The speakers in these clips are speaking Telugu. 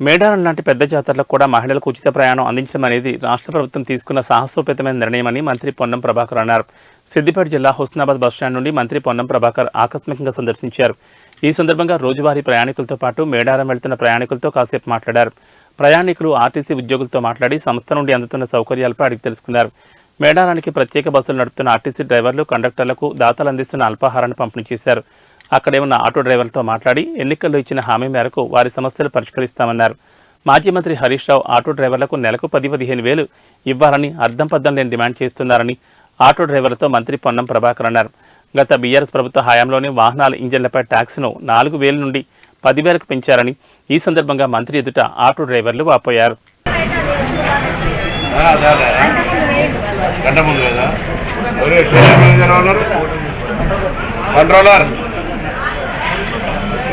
మేడారం లాంటి పెద్ద జాతరలకు కూడా మహిళలకు ఉచిత ప్రయాణం అందించడం అనేది రాష్ట్ర ప్రభుత్వం తీసుకున్న సాహసోపేతమైన నిర్ణయమని మంత్రి పొన్నం ప్రభాకర్ అన్నారు. సిద్దిపేట జిల్లా హుస్నాబాద్ బస్టాండ్ నుండి మంత్రి పొన్నం ప్రభాకర్ ఆకస్మికంగా సందర్శించారు. ఈ సందర్భంగా రోజువారీ ప్రయాణికులతో పాటు మేడారం వెళ్తున్న ప్రయాణికులతో కాసేపు మాట్లాడారు. ప్రయాణికులు ఆర్టీసీ ఉద్యోగులతో మాట్లాడి సంస్థ నుండి అందుతున్న సౌకర్యాలపై అడిగి తెలుసుకున్నారు. మేడారానికి ప్రత్యేక బస్సులు నడుపుతున్న ఆర్టీసీ డ్రైవర్లు కండక్టర్లకు దాతలు అందిస్తున్న అల్పాహారాన్ని పంపిణీ చేశారు. అక్కడే ఉన్న ఆటో డ్రైవర్లతో మాట్లాడి ఎన్నికల్లో ఇచ్చిన హామీ మేరకు వారి సమస్యలు పరిష్కరిస్తామన్నారు. మాజీ మంత్రి హరీష్ రావు ఆటో డ్రైవర్లకు నెలకు పది పదిహేను వేలు ఇవ్వాలని అర్థం పద్దం లేని డిమాండ్ చేస్తున్నారని ఆటో డ్రైవర్లతో మంత్రి పొన్నం ప్రభాకర్ అన్నారు. గత బీఆర్ఎస్ ప్రభుత్వ హయాంలోనే వాహనాల ఇంజన్లపై ట్యాక్స్ను నాలుగు వేల నుండి పదివేలకు పెంచారని ఈ సందర్భంగా మంత్రి ఎదుట ఆటో డ్రైవర్లు వాపోయారు. కంట్రోలర్?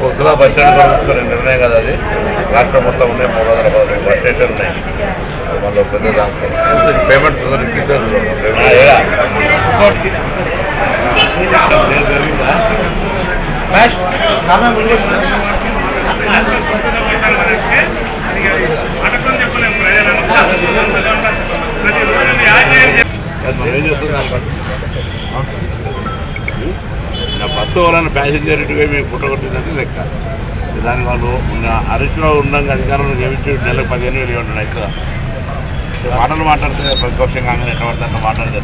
పొద్దున బస్ స్టాండ్ చూసుకునే నిర్ణయం కదా అది రాష్ట్రం మొత్తం ఉన్నాయి మూడు వందల పదహారు బస్ స్టేషన్ ఉన్నాయి మళ్ళీ పెద్ద దాంట్లో పేమెంట్ ఏం నా బస్సు వాళ్ళని ప్యాసింజర్ ఇటువే మేము పుట్టగొట్టిందంటే లెక్క. దాని వాళ్ళు ఉన్న అరెస్ట్లో ఉండగా అధికారంలో చేయించి నెలకు పదిహేను వేలు ఇవ్వండి ఎక్కువ మాటలు మాట్లాడితే ప్రతిపక్షం కాంగ్రెస్ ఎట్లా పడితే అట్లా మాట్లాడితే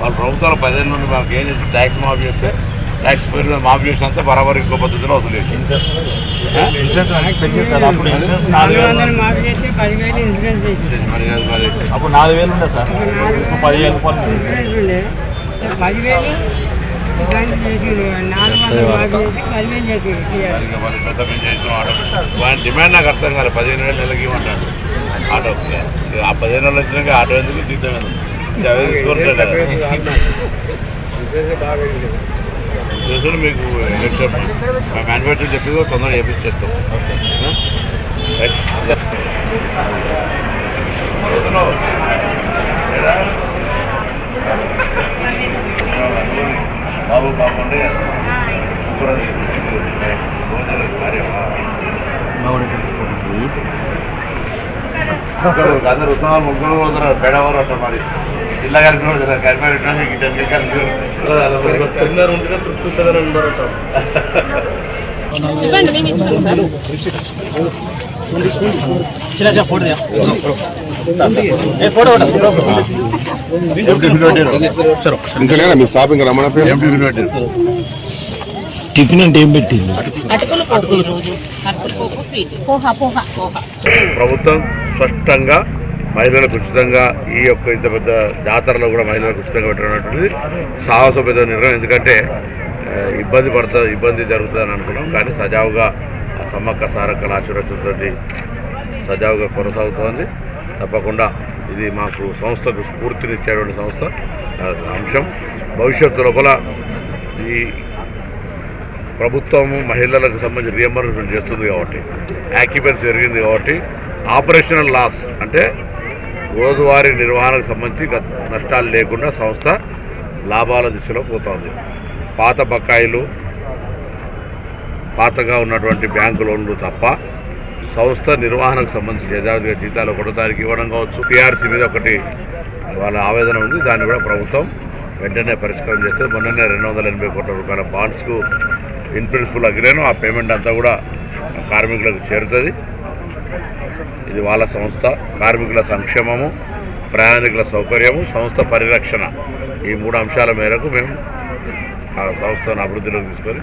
వాళ్ళు ప్రభుత్వాలు పదిహేను నుండి మాకు ఏం చేసి ట్యాక్స్ మాఫ్ చేస్తే ట్యాక్స్ పేరు మాఫ్ చేసినంత బరాబర్ ఇంకో పద్ధతిలో వసూలు అప్పుడు నాలుగు వేలు ఉండే సార్ పదివేలు డిమాండ్ నాకు అర్థం కాదు పదిహేను వేలు నెలకి ఇవ్వమంటాడు ఆటో ఆ పదిహేను వేలు వచ్చినాక ఆటో ఎందుకు జీతం ఎందుకు చేతులు మీకు మ్యానుఫ్యాక్చర్ చెప్పి తొందరగా చేపించేస్తాం. బాబు బాబు అందరు ఉత్తమాలు ముగ్గురు పెడవారు అంటారు మరి? జిల్లా గారికి కూడా కలిపి చిన్న చిన్న ఫోటో ఫోటో ఫోటో సార్ ఒకసారి ఇంకా లేదా మీ స్టాప్ ఇంకా రమణ టిఫిన్ అంటే ఏం పెట్టింది అటుకులు పోపు ఈరోజు అటుకులు పోపు స్వీట్. పోహా. పోహా పోహా. ప్రభుత్వం స్పష్టంగా మహిళలకు ఉచితంగా ఈ యొక్క ఇంత పెద్ద జాతరలో కూడా మహిళలకు ఉచితంగా పెట్టినటువంటిది సాహసోపేత నిర్ణయం. ఎందుకంటే ఇబ్బంది పడుతుంది ఇబ్బంది జరుగుతుందని అనుకున్నాం. కానీ సజావుగా సమ్మక్క సారక్కల ఆశీర్వచనతో సజావుగా కొనసాగుతోంది. తప్పకుండా ఇది మాకు సంస్థకు స్ఫూర్తినిచ్చేటువంటి సంస్థ. అంశం భవిష్యత్తు లోపల ఈ ప్రభుత్వము మహిళలకు సంబంధించి రియంబర్స్మెంట్ చేస్తుంది కాబట్టి. యాక్యుపెన్స్ జరిగింది కాబట్టి. ఆపరేషనల్ లాస్ అంటే రోజువారీ నిర్వహణకు సంబంధించి నష్టాలు లేకుండా సంస్థ లాభాల దిశలో పోతోంది. పాత బకాయిలు పాతగా ఉన్నటువంటి బ్యాంకు లోన్లు తప్ప సంస్థ నిర్వహణకు సంబంధించి యథావిధిగా జీతాలు ఒకటో తారీఖు ఇవ్వడం కావచ్చు. పిఆర్సీ మీద ఒకటి వాళ్ళ ఆవేదన ఉంది. దాన్ని కూడా ప్రభుత్వం వెంటనే పరిష్కారం చేస్తే మొన్ననే రెండు వందల ఎనభై కోట్ల రూపాయల బాండ్స్కు ఇన్ ప్రిన్సిపల్ అగ్రేను ఆ పేమెంట్ అంతా కూడా కార్మికులకు చేరుతుంది. ఇది వాళ్ళ సంస్థ కార్మికుల సంక్షేమము ప్రయాణికుల సౌకర్యము సంస్థ పరిరక్షణ. ఈ మూడు అంశాల మేరకు మేము ఆ సంస్థను అభివృద్ధిలోకి తీసుకొని